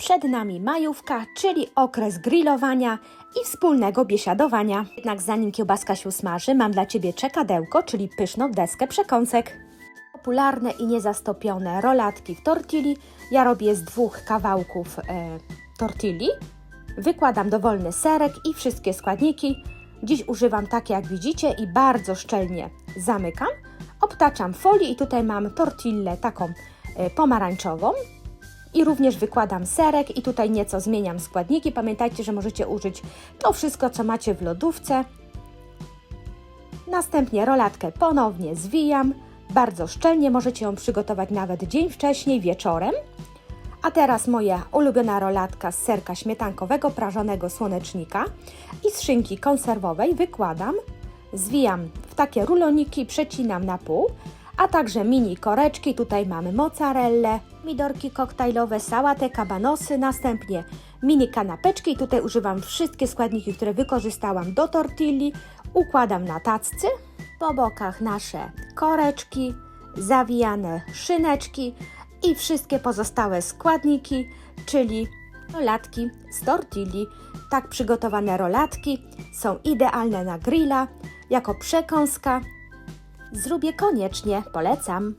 Przed nami majówka, czyli okres grillowania i wspólnego biesiadowania. Jednak zanim kiełbaska się usmaży, mam dla Ciebie czekadełko, czyli pyszną deskę przekąsek. Popularne i niezastopione rolatki w tortilli. Ja robię z dwóch kawałków e, tortilli. Wykładam dowolny serek i wszystkie składniki. Dziś używam takie jak widzicie i bardzo szczelnie zamykam. Obtaczam folię i tutaj mam tortillę taką e, pomarańczową. I również wykładam serek i tutaj nieco zmieniam składniki. Pamiętajcie, że możecie użyć to wszystko, co macie w lodówce. Następnie rolatkę ponownie zwijam. Bardzo szczelnie możecie ją przygotować nawet dzień wcześniej, wieczorem. A teraz moja ulubiona rolatka z serka śmietankowego prażonego słonecznika i z szynki konserwowej wykładam, zwijam w takie ruloniki, przecinam na pół, a także mini koreczki. Tutaj mamy mozzarellę, midorki koktajlowe, sałatę, kabanosy, następnie mini kanapeczki. Tutaj używam wszystkie składniki, które wykorzystałam do tortilli. Układam na tacce. Po bokach nasze koreczki, zawijane szyneczki i wszystkie pozostałe składniki, czyli rolatki z tortilli. Tak przygotowane rolatki są idealne na grilla, jako przekąska. Zrób je koniecznie, polecam.